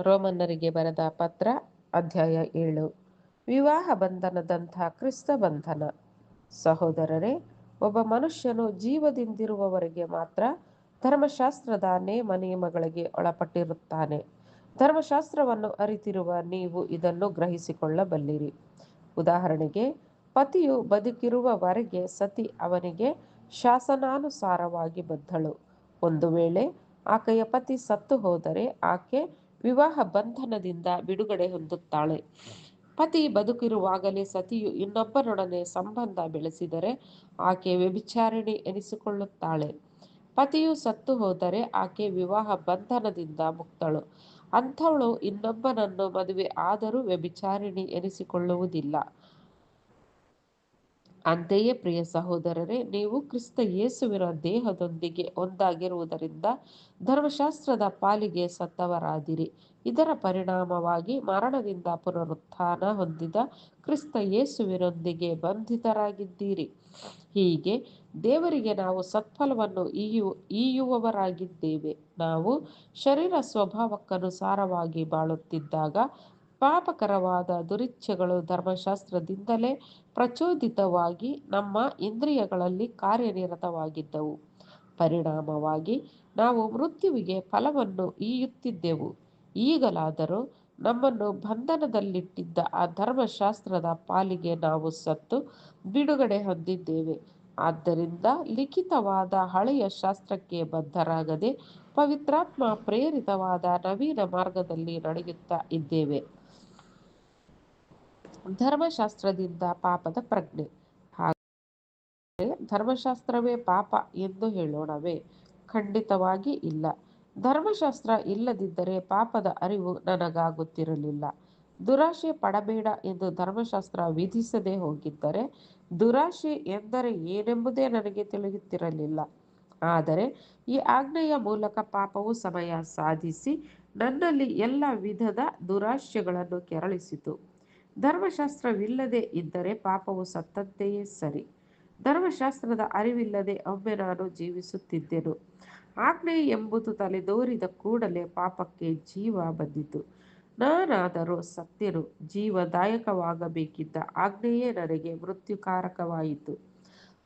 ರೋಮನ್ನರಿಗೆ ಬರೆದ ಪತ್ರ, ಅಧ್ಯಾಯ ಏಳು. ವಿವಾಹ ಬಂಧನದಂಥ ಕ್ರಿಸ್ತ ಬಂಧನ. ಸಹೋದರರೇ, ಒಬ್ಬ ಮನುಷ್ಯನು ಜೀವದಿಂದಿರುವವರೆಗೆ ಮಾತ್ರ ಧರ್ಮಶಾಸ್ತ್ರದ ನೇಮ ನಿಯಮಗಳಿಗೆ ಒಳಪಟ್ಟಿರುತ್ತಾನೆ. ಧರ್ಮಶಾಸ್ತ್ರವನ್ನು ಅರಿತಿರುವ ನೀವು ಇದನ್ನು ಗ್ರಹಿಸಿಕೊಳ್ಳಬಲ್ಲಿರಿ. ಉದಾಹರಣೆಗೆ, ಪತಿಯು ಬದುಕಿರುವವರೆಗೆ ಸತಿ ಅವನಿಗೆ ಶಾಸನಾನುಸಾರವಾಗಿ ಬದ್ಧಳು ಒಂದು ವೇಳೆ ಆಕೆಯ ಪತಿ ಸತ್ತು ಹೋದರೆ ಆಕೆ ವಿವಾಹ ಬಂಧನದಿಂದ ಬಿಡುಗಡೆ ಹೊಂದುತ್ತಾಳೆ. ಪತಿ ಬದುಕಿರುವಾಗಲೇ ಸತಿಯು ಇನ್ನೊಬ್ಬರೊಡನೆ ಸಂಬಂಧ ಬೆಳೆಸಿದರೆ ಆಕೆ ವ್ಯಭಿಚಾರಿಣಿ ಎನಿಸಿಕೊಳ್ಳುತ್ತಾಳೆ. ಪತಿಯು ಸತ್ತು ಹೋದರೆ ಆಕೆ ವಿವಾಹ ಬಂಧನದಿಂದ ಮುಕ್ತಳು. ಅಂಥವಳು ಇನ್ನೊಬ್ಬನನ್ನು ಮದುವೆ ಆದರೂ ವ್ಯಭಿಚಾರಿಣಿ ಎನಿಸಿಕೊಳ್ಳುವುದಿಲ್ಲ. ಅಂತೆಯೇ ಪ್ರಿಯ ಸಹೋದರರೇ, ನೀವು ಕ್ರಿಸ್ತ ಯೇಸುವಿನ ದೇಹದೊಂದಿಗೆ ಒಂದಾಗಿರುವುದರಿಂದ ಧರ್ಮಶಾಸ್ತ್ರದ ಪಾಲಿಗೆ ಸತ್ತವರಾದಿರಿ. ಇದರ ಪರಿಣಾಮವಾಗಿ ಮರಣದಿಂದ ಪುನರುತ್ಥಾನ ಹೊಂದಿದ ಕ್ರಿಸ್ತ ಯೇಸುವಿನೊಂದಿಗೆ ಬಂಧಿತರಾಗಿದ್ದೀರಿ. ಹೀಗೆ ದೇವರಿಗೆ ನಾವು ಸತ್ಫಲವನ್ನು ಈಯು, ಈಯುವವರಾಗಿದ್ದೇವೆ. ನಾವು ಶರೀರ ಸ್ವಭಾವಕ್ಕನುಸಾರವಾಗಿ ಬಾಳುತ್ತಿದ್ದಾಗ ಪಾಪಕರವಾದ ದುರಿಚ್ಛೆಗಳು ಧರ್ಮಶಾಸ್ತ್ರದಿಂದಲೇ ಪ್ರಚೋದಿತವಾಗಿ ನಮ್ಮ ಇಂದ್ರಿಯಗಳಲ್ಲಿ ಕಾರ್ಯನಿರತವಾಗಿದ್ದವು. ಪರಿಣಾಮವಾಗಿ ನಾವು ಮೃತ್ಯುವಿಗೆ ಫಲವನ್ನು ಈಯುತ್ತಿದ್ದೆವು. ಈಗಲಾದರೂ ನಮ್ಮನ್ನು ಬಂಧನದಲ್ಲಿಟ್ಟಿದ್ದ ಆ ಧರ್ಮಶಾಸ್ತ್ರದ ಪಾಲಿಗೆ ನಾವು ಸತ್ತು ಬಿಡುಗಡೆ ಹೊಂದಿದ್ದೇವೆ. ಆದ್ದರಿಂದ ಲಿಖಿತವಾದ ಹಳೆಯ ಶಾಸ್ತ್ರಕ್ಕೆ ಬದ್ಧರಾಗದೆ ಪವಿತ್ರಾತ್ಮ ಪ್ರೇರಿತವಾದ ನವೀನ ಮಾರ್ಗದಲ್ಲಿ ನಡೆಯುತ್ತಾ ಇದ್ದೇವೆ. ಧರ್ಮಶಾಸ್ತ್ರದಿಂದ ಪಾಪದ ಪ್ರಜ್ಞೆ. ಹಾಗೆ ಧರ್ಮಶಾಸ್ತ್ರವೇ ಪಾಪ ಎಂದು ಹೇಳೋಣವೇ? ಖಂಡಿತವಾಗಿ ಇಲ್ಲ. ಧರ್ಮಶಾಸ್ತ್ರ ಇಲ್ಲದಿದ್ದರೆ ಪಾಪದ ಅರಿವು ನನಗಾಗುತ್ತಿರಲಿಲ್ಲ. ದುರಾಶೆ ಪಡಬೇಡ ಎಂದು ಧರ್ಮಶಾಸ್ತ್ರ ವಿಧಿಸದೆ ಹೋಗಿದ್ದರೆ ದುರಾಶೆ ಎಂದರೆ ಏನೆಂಬುದೇ ನನಗೆ ತಿಳಿಯುತ್ತಿರಲಿಲ್ಲ. ಆದರೆ ಈ ಆಜ್ಞೆಯ ಮೂಲಕ ಪಾಪವು ಸಮಯ ಸಾಧಿಸಿ ನನ್ನಲ್ಲಿ ಎಲ್ಲ ವಿಧದ ದುರಾಶೆಗಳನ್ನು ಕೆರಳಿಸಿತು. ಧರ್ಮಶಾಸ್ತ್ರವಿಲ್ಲದೆ ಇದ್ದರೆ ಪಾಪವು ಸತ್ತಂತೆಯೇ ಸರಿ. ಧರ್ಮಶಾಸ್ತ್ರದ ಅರಿವಿಲ್ಲದೆ ಒಮ್ಮೆ ನಾನು ಜೀವಿಸುತ್ತಿದ್ದೆನು. ಆಜ್ಞೆ ಎಂಬುದು ತಲೆದೋರಿದ ಕೂಡಲೇ ಪಾಪಕ್ಕೆ ಜೀವ ಬಂದಿತು. ನಾನಾದರೂ ಸತ್ಯನು ಜೀವದಾಯಕವಾಗಬೇಕಿದ್ದ ಆಜ್ಞೆಯೇ ನನಗೆ ಮೃತ್ಯುಕಾರಕವಾಯಿತು.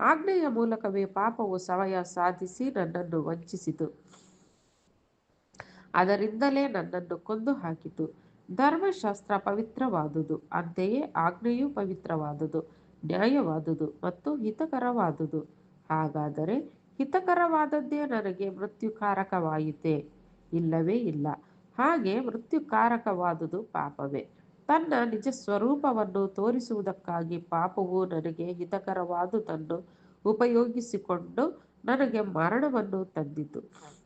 ಆಜ್ಞೆಯ ಮೂಲಕವೇ ಪಾಪವು ಸಮಯ ಸಾಧಿಸಿ ನನ್ನನ್ನು ವಂಚಿಸಿತು. ಅದರಿಂದಲೇ ನನ್ನನ್ನು ಕೊಂದು ಹಾಕಿತು. ಧರ್ಮಶಾಸ್ತ್ರ ಪವಿತ್ರವಾದುದು ಅಂತೆಯೇ ಆಜ್ಞೆಯೂ ಪವಿತ್ರವಾದುದು, ನ್ಯಾಯವಾದುದು ಮತ್ತು ಹಿತಕರವಾದುದು. ಹಾಗಾದರೆ ಹಿತಕರವಾದದ್ದೇ ನನಗೆ ಮೃತ್ಯುಕಾರಕವಾಯಿತೇ? ಇಲ್ಲವೇ ಇಲ್ಲ. ಹಾಗೆ ಮೃತ್ಯುಕಾರಕವಾದುದು ಪಾಪವೇ. ತನ್ನ ನಿಜ ಸ್ವರೂಪವನ್ನು ತೋರಿಸುವುದಕ್ಕಾಗಿ ಪಾಪವು ನನಗೆ ಹಿತಕರವಾದುದನ್ನು ಉಪಯೋಗಿಸಿಕೊಂಡು ನನಗೆ ಮರಣವನ್ನು ತಂದಿತು.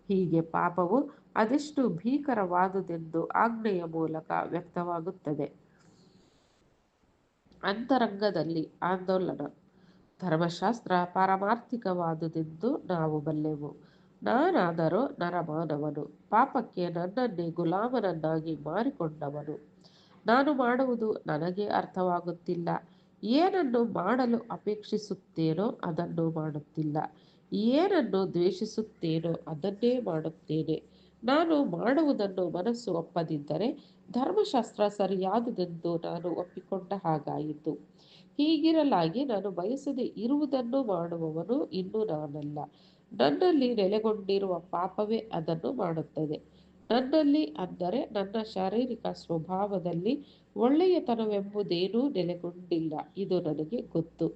ಹೀಗೆ ಪಾಪವು ಅದೆಷ್ಟು ಭೀಕರವಾದುದೆಂದು ಆಜ್ಞೆಯ ಮೂಲಕ ವ್ಯಕ್ತವಾಗುತ್ತದೆ. ಅಂತರಂಗದಲ್ಲಿ ಆಂದೋಲನ. ಧರ್ಮಶಾಸ್ತ್ರ ಪಾರಮಾರ್ಥಿಕವಾದುದೆಂದು ನಾವು ಬಲ್ಲೆವು. ನಾನಾದರೂ ನರಮಾನವನು, ಪಾಪಕ್ಕೆ ನನ್ನನ್ನೇ ಗುಲಾಮನನ್ನಾಗಿ ಮಾರಿಕೊಂಡವನು. ನಾನು ಮಾಡುವುದು ನನಗೆ ಅರ್ಥವಾಗುತ್ತಿಲ್ಲ. ಏನನ್ನು ಮಾಡಲು ಅಪೇಕ್ಷಿಸುತ್ತೇನೋ ಅದನ್ನು ಮಾಡುತ್ತಿಲ್ಲ. ಏನನ್ನು ದ್ವೇಷಿಸುತ್ತೇನೋ ಅದನ್ನೇ ಮಾಡುತ್ತೇನೆ. ನಾನು ಮಾಡುವುದನ್ನು ಮನಸ್ಸು ಒಪ್ಪದಿದ್ದರೆ ಧರ್ಮಶಾಸ್ತ್ರ ಸರಿಯಾದುದೆಂದು ನಾನು ಒಪ್ಪಿಕೊಂಡ ಹಾಗಾಯಿತು. ಹೀಗಿರಲಾಗಿ ನಾನು ಬಯಸದೆ ಇರುವುದನ್ನು ಮಾಡುವವನು ಇನ್ನು ನಾನಲ್ಲ. ನನ್ನಲ್ಲಿ ನೆಲೆಗೊಂಡಿರುವ ಪಾಪವೇ ಅದನ್ನು ಮಾಡುತ್ತದೆ. ನನ್ನಲ್ಲಿ ಅಂದರೆ ನನ್ನ ಶಾರೀರಿಕ ಸ್ವಭಾವದಲ್ಲಿ ಒಳ್ಳೆಯತನವೆಂಬುದೇನೂ ನೆಲೆಗೊಂಡಿಲ್ಲ. ಇದು ನನಗೆ ಗೊತ್ತು.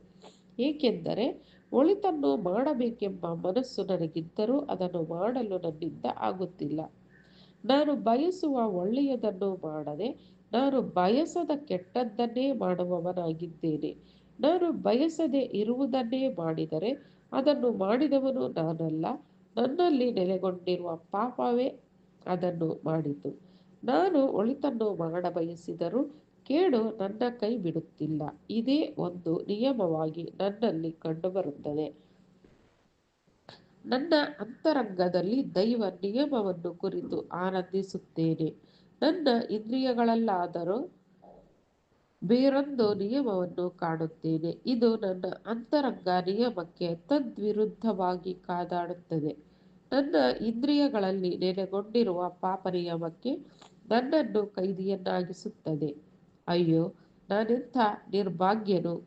ಏಕೆಂದರೆ ಒಳಿತನ್ನು ಮಾಡಬೇಕೆಂಬ ಮನಸ್ಸು ನನಗಿದ್ದರೂ ಅದನ್ನು ಮಾಡಲು ನನ್ನಿಂದ ಆಗುತ್ತಿಲ್ಲ. ನಾನು ಬಯಸುವ ಒಳ್ಳೆಯದನ್ನು ಮಾಡದೆ ನಾನು ಬಯಸದ ಕೆಟ್ಟದ್ದನ್ನೇ ಮಾಡುವವನಾಗಿದ್ದೇನೆ. ನಾನು ಬಯಸದೆ ಇರುವುದನ್ನೇ ಮಾಡಿದರೆ ಅದನ್ನು ಮಾಡಿದವನು ನಾನಲ್ಲ. ನನ್ನಲ್ಲಿ ನೆಲೆಗೊಂಡಿರುವ ಪಾಪವೇ ಅದನ್ನು ಮಾಡಿತು. ನಾನು ಒಳಿತನ್ನು ಮಾಡಬಯಸಿದರೂ ಕೇಡು ನನ್ನ ಕೈ ಬಿಡುತ್ತಿಲ್ಲ. ಇದೇ ಒಂದು ನಿಯಮವಾಗಿ ನನ್ನಲ್ಲಿ ಕಂಡುಬರುತ್ತದೆ ನನ್ನ ಅಂತರಂಗದಲ್ಲಿ ದೈವ ನಿಯಮವನ್ನು ಕುರಿತು ಆನಂದಿಸುತ್ತೇನೆ. ನನ್ನ ಇಂದ್ರಿಯಗಳಲ್ಲಾದರೂ ಬೇರೊಂದು ನಿಯಮವನ್ನು ಕಾಣುತ್ತೇನೆ. ಇದು ನನ್ನ ಅಂತರಂಗ ನಿಯಮಕ್ಕೆ ತದ್ವಿರುದ್ಧವಾಗಿ ಕಾದಾಡುತ್ತದೆ. ನನ್ನ ಇಂದ್ರಿಯಗಳಲ್ಲಿ ನೆಲೆಗೊಂಡಿರುವ ಪಾಪ ನಿಯಮಕ್ಕೆ ನನ್ನನ್ನು ಕೈದಿಯನ್ನಾಗಿಸುತ್ತದೆ. ಅಯ್ಯೋ ನಾನೆಂಥ ನಿರ್ಭಾಗ್ಯನು.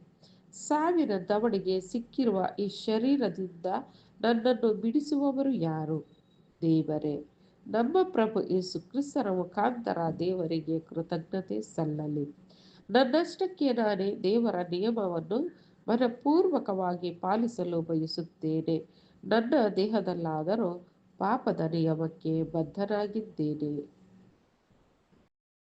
ಸಾವಿನ ದವಡಿಗೆ ಸಿಕ್ಕಿರುವ ಈ ಶರೀರದಿಂದ ನನ್ನನ್ನು ಬಿಡಿಸುವವರು ಯಾರು? ದೇವರೇ, ನಮ್ಮ ಪ್ರಭು ಯೇಸು ಕ್ರಿಸ್ತರ ಮುಖಾಂತರ ದೇವರಿಗೆ ಕೃತಜ್ಞತೆ ಸಲ್ಲಲಿ. ನನ್ನಷ್ಟಕ್ಕೆ ನಾನೇ ದೇವರ ನಿಯಮವನ್ನು ಮನಪೂರ್ವಕವಾಗಿ ಪಾಲಿಸಲು ಬಯಸುತ್ತೇನೆ. ನನ್ನ ದೇಹದಲ್ಲಾದರೂ ಪಾಪದ ನಿಯಮಕ್ಕೆ ಬದ್ಧನಾಗಿದ್ದೇನೆ.